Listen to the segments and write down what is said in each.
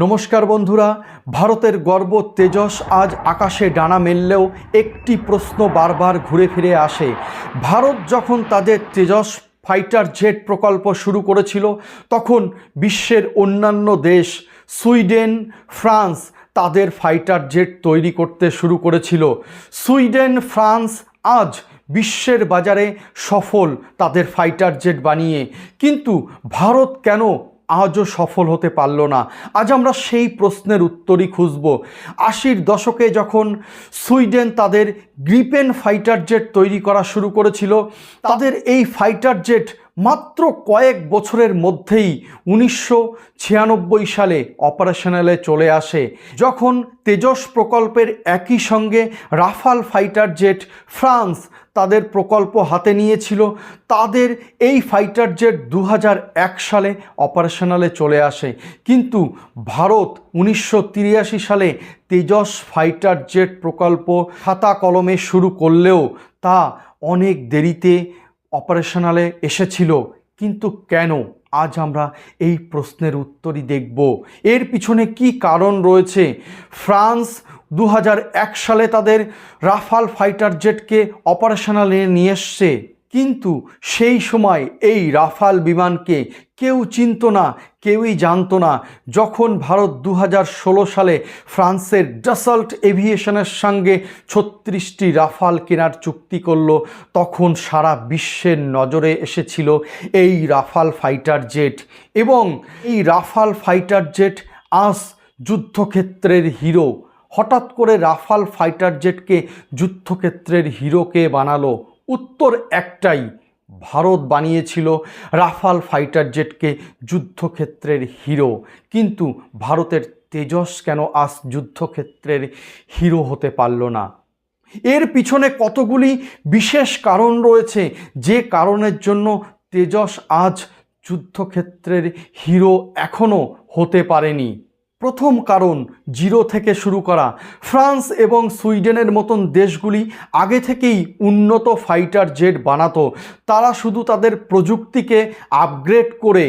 নমস্কার বন্ধুরা, ভারতের গর্ব তেজস আজ আকাশে ডানা মেললেও একটি প্রশ্ন বারবার ঘুরে ফিরে আসে। ভারত যখন তাদের তেজস ফাইটার জেট প্রকল্প শুরু করেছিল, তখন বিশ্বের অন্যান্য দেশ, সুইডেন, ফ্রান্স তাদের ফাইটার জেট তৈরি করতে শুরু করেছিল। সুইডেন, ফ্রান্স আজ বিশ্বের বাজারে সফল তাদের ফাইটার জেট বানিয়ে। কিন্তু ভারত কেন আজও সফল হতে পারল না। আজ আমরা সেই প্রশ্নের উত্তরই খুঁজব। আশির দশকে যখন সুইডেন তাদের গ্রিপেন ফাইটার জেট তৈরি করা শুরু করেছিল, তাদের এই ফাইটার জেট মাত্র কয়েক বছরের মধ্যেই উনিশশো ছিয়ানব্বই সালে অপারেশনালে চলে আসে, যখন তেজস প্রকল্পের একই সঙ্গে রাফাল ফাইটার জেট ফ্রান্স তাদের প্রকল্প হাতে নিয়েছিল। তাদের এই ফাইটার জেট দু হাজার এক সালে অপারেশনালে চলে আসে। কিন্তু ভারত উনিশশো সালে তেজস ফাইটার জেট প্রকল্প খাতা কলমে শুরু করলেও তা অনেক দেরিতে অপারেশনালে এসেছিল, কিন্তু কেন আজ আমরা এই প্রশ্নের উত্তরই দেখব? এর পিছনে কি কারণ রয়েছে? ফ্রান্স দু হাজার এক সালে তাদের রাফাল ফাইটার জেটকে অপারেশনালে নিয়ে এসছে। কিন্তু সেই সময় এই রাফাল বিমানকে কেউ চিনত না, কেউই জানতো না, যখন ভারত দু হাজার ষোলো সালে ফ্রান্সের ডাসাল্ট এভিয়েশনের সঙ্গে ছত্রিশটি রাফাল কেনার চুক্তি করল, তখন সারা বিশ্বের নজরে এসেছিল এই রাফাল ফাইটার জেট এবং এই রাফাল ফাইটার জেট আজ যুদ্ধক্ষেত্রের হিরো। হঠাৎ করে রাফাল ফাইটার জেটকে যুদ্ধক্ষেত্রের হিরোকে বানালো। উত্তর একটাই ভারত বানিয়েছিল রাফাল ফাইটার জেটকে যুদ্ধক্ষেত্রের হিরো। কিন্তু ভারতের তেজস কেন আজ যুদ্ধক্ষেত্রের হিরো হতে পারল না? এর পিছনে কতগুলি বিশেষ কারণ রয়েছে যে কারণের জন্য তেজস আজ যুদ্ধক্ষেত্রের হিরো এখনও হতে পারেনি? প্রথম কারণ জিরো থেকে শুরু করা। ফ্রান্স এবং সুইডেনের মতন দেশগুলি আগে থেকেই উন্নত ফাইটার জেট বানাতো। তারা শুধু তাদের প্রযুক্তিকে আপগ্রেড করে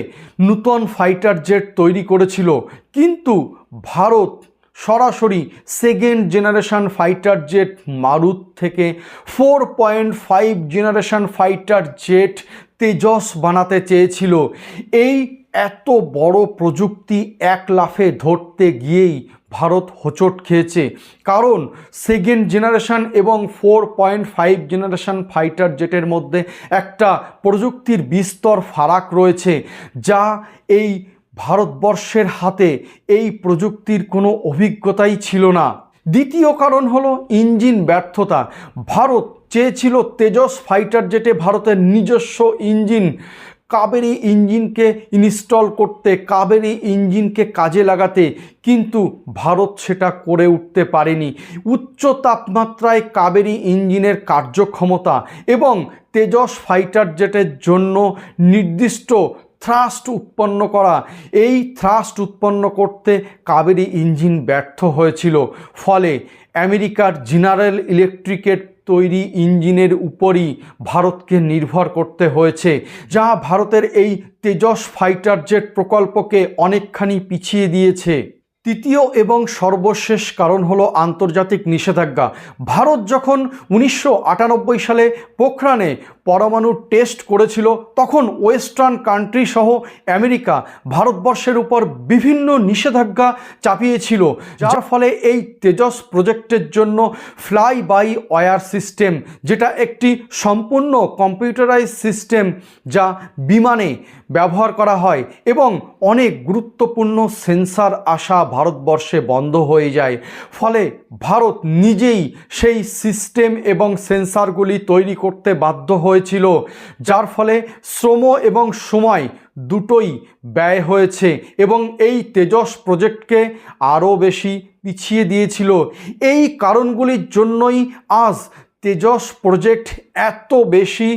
নূতন ফাইটার জেট তৈরি করেছিল। কিন্তু ভারত সরাসরি second generation fighter jet, Marut থেকে four point five generation fighter jet Tejas বানাতে চেয়েছিল। এই এত বড় প্রযুক্তি এক লাফে ধরতে গিয়েই ভারত হোঁচট খেয়েছে। কারণ সেকেন্ড জেনারেশান এবং four point five generation fighter জেটের মধ্যে একটা প্রযুক্তির বিস্তর ফারাক রয়েছে, যা এই ভারতবর্ষের হাতে এই প্রযুক্তির কোনো অভিজ্ঞতাই ছিল না। দ্বিতীয় কারণ হলো ইঞ্জিন ব্যর্থতা। ভারত চেয়েছিল তেজস ফাইটার জেটে ভারতের নিজস্ব ইঞ্জিন কাবেরি ইঞ্জিনকে ইনস্টল করতে, কাবেরি ইঞ্জিনকে কাজে লাগাতে, কিন্তু ভারত সেটা করে উঠতে পারেনি। উচ্চ তাপমাত্রায় কাবেরি ইঞ্জিনের কার্যক্ষমতা এবং তেজস ফাইটার জেটের জন্য নির্দিষ্ট থ্রাস্ট উৎপন্ন করা। এই থ্রাস্ট উৎপন্ন করতে কাবেরি ইঞ্জিন ব্যর্থ হয়েছিল। ফলে আমেরিকার জেনারেল ইলেকট্রিকের তৈরি ইঞ্জিনের উপরই ভারতকে নির্ভর করতে হয়েছে, যা ভারতের এই তেজস ফাইটার জেট প্রকল্পকে অনেকখানি পিছিয়ে দিয়েছে। তৃতীয় এবং সর্বশেষ কারণ হলো আন্তর্জাতিক নিষেধাজ্ঞা। ভারত যখন উনিশশো আটানব্বই সালে পোখরানে পরমাণু টেস্ট করেছিল, তখন ওয়েস্টার্ন কান্ট্রি সহ আমেরিকা ভারতবর্ষের উপর বিভিন্ন নিষেধাজ্ঞা চাপিয়েছিল, যার ফলে এই তেজস প্রজেক্টের জন্য ফ্লাই বাই ওয়ার সিস্টেম যেটা একটি সম্পূর্ণ কম্পিউটারাইজ সিস্টেম যা বিমানে ব্যবহার করা হয় এবং অনেক গুরুত্বপূর্ণ সেন্সার আসা ভারতবর্ষে বন্ধ হয়ে যায়। ফলে ভারত নিজেই সেই সিস্টেম এবং সেন্সারগুলি তৈরি করতে বাধ্য হয়েছিল, যার ফলে শ্রম এবং সময় দুটোই ব্যয় হয়েছে এবং এই তেজস প্রজেক্টকে আরও বেশি পিছিয়ে দিয়েছিল। এই কারণগুলির জন্যই আজ তেজস প্রজেক্ট এত বেশি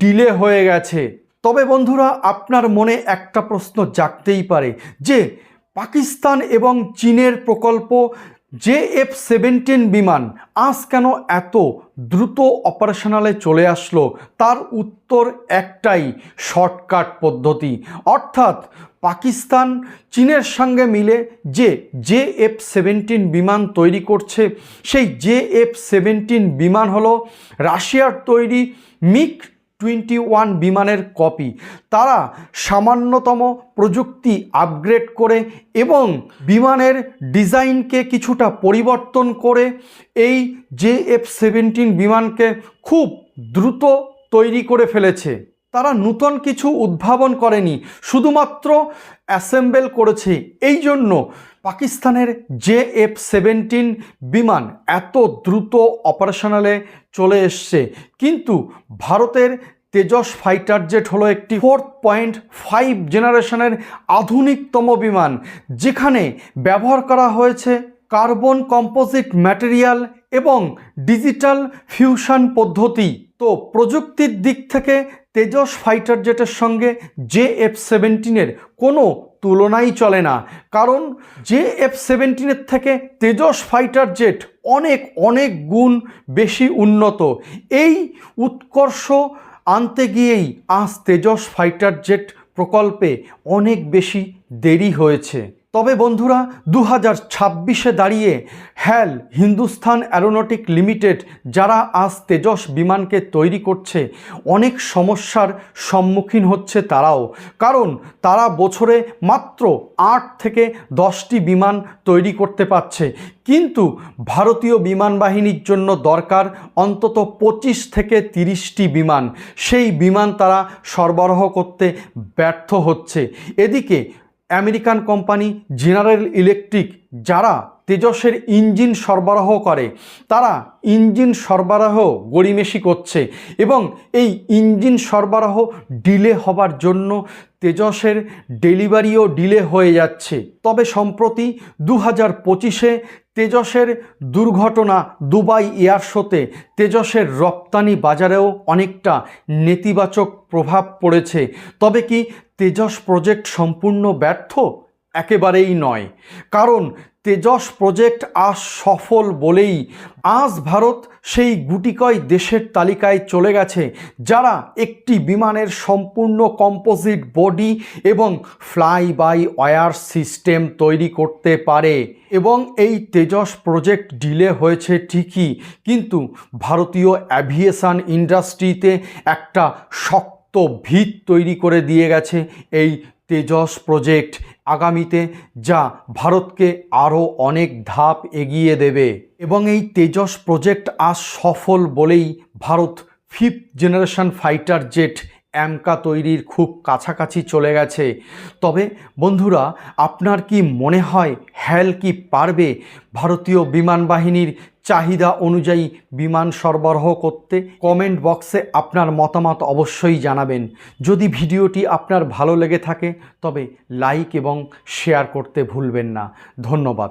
ডিলে হয়ে গেছে। তবে বন্ধুরা, আপনার মনে একটা প্রশ্ন জাগতেই পারে যে, পাকিস্তান এবং চীনের প্রকল্প যে এফ সেভেন্টিন বিমান আজ কেন এত দ্রুত অপারেশনালে চলে আসলো? তার উত্তর একটাই, শর্টকাট পদ্ধতি। অর্থাৎ পাকিস্তান, চীনের সঙ্গে মিলে যে জে এফ সেভেন্টিন বিমান তৈরি করছে, সেই জে এফ সেভেন্টিন বিমান হলো রাশিয়ার তৈরি মিক টোয়েন্টি ওয়ান বিমানের কপি। তারা সামান্যতম প্রযুক্তি আপগ্রেড করে এবং বিমানের ডিজাইনকে কিছুটা পরিবর্তন করে এই জে এফ সেভেন্টিন বিমানকে খুব দ্রুত তৈরি করে ফেলেছে। তারা নূতন কিছু উদ্ভাবন করেনি, শুধুমাত্র অ্যাসেম্বল করেছে। এই জন্য পাকিস্তানের জে এফ সেভেন্টিন বিমান এত দ্রুত অপারেশনালে চলে এসছে। কিন্তু ভারতের তেজস ফাইটার জেট হলো একটি ফোর পয়েন্ট ফাইভ জেনারেশনের আধুনিকতম বিমান, যেখানে ব্যবহার করা হয়েছে কার্বন কম্পোজিট ম্যাটেরিয়াল এবং ডিজিটাল ফিউশন পদ্ধতি। তো প্রযুক্তির দিক থেকে তেজস ফাইটার জেটের সঙ্গে জে এফ সেভেন্টিনের কোনো তুলনাই চলে না। কারণ জে এফ সেভেন্টিনের থেকে তেজস ফাইটার জেট অনেক অনেক গুণ বেশি উন্নত। এই উৎকর্ষ আনতে গিয়েই আজ তেজস ফাইটার জেট প্রকল্পে অনেক বেশি দেরি হয়েছে। তবে বন্ধুরা দু হাজার ছাব্বিশে দাঁড়িয়ে হ্যাল হিন্দুস্থান অ্যারোনটিক লিমিটেড, যারা আজ তেজস বিমানকে তৈরি করছে, অনেক সমস্যার সম্মুখীন হচ্ছে তারাও। কারণ তারা বছরে মাত্র আট থেকে দশটি বিমান তৈরি করতে পারছে। কিন্তু ভারতীয় বিমান বাহিনীর জন্য দরকার অন্তত পঁচিশ থেকে তিরিশটি বিমান। সেই বিমান তারা সরবরাহ করতে ব্যর্থ হচ্ছে। এদিকে আমেরিকান কোম্পানি জেনারেল ইলেকট্রিক, যারা তেজসের ইঞ্জিন সরবরাহ করে, তারা ইঞ্জিন সরবরাহ গড়িমেশি করছে এবং এই ইঞ্জিন সরবরাহ ডিলে হবার জন্য তেজসের ডেলিভারিও ডিলে হয়ে যাচ্ছে। তবে সম্প্রতি দু হাজার পঁচিশে তেজসের দুর্ঘটনা দুবাই এয়ার শোতে তেজসের রপ্তানি বাজারেও অনেকটা নেতিবাচক প্রভাব পড়েছে। তবে কি তেজস প্রজেক্ট সম্পূর্ণ ব্যর্থ? একেবারেই নয়। কারণ তেজস প্রজেক্ট আজ সফল বলেই আজ ভারত সেই গুটিকয় দেশের তালিকায় চলে গেছে, যারা একটি বিমানের সম্পূর্ণ কম্পোজিট বডি এবং ফ্লাই বাই ওয়ার সিস্টেম তৈরি করতে পারে। এবং এই তেজস প্রজেক্ট ডিলে হয়েছে ঠিকই, কিন্তু ভারতীয় অ্যাভিয়েশন ইন্ডাস্ট্রিতে একটা শক্ত ভিত তৈরি করে দিয়ে গেছে এই তেজস প্রজেক্ট আগামীতে, যা ভারতকে আরও অনেক ধাপ এগিয়ে দেবে। এবং এই তেজস প্রজেক্ট আজ সফল বলেই Bharat fifth generation fighter jet AMCA তৈরির খুব কাছাকাছি চলে গেছে। তবে বন্ধুরা, আপনার কি মনে হয় হ্যাল কি পারবে? ভারতীয় বিমান বাহিনীর চাহিদা অনুযায়ী বিমান সরবরাহ করতে কমেন্ট বক্সে আপনার মতামত অবশ্যই জানাবেন। যদি ভিডিওটি আপনার ভালো লেগে থাকে, তবে লাইক এবং শেয়ার করতে ভুলবেন না। ধন্যবাদ।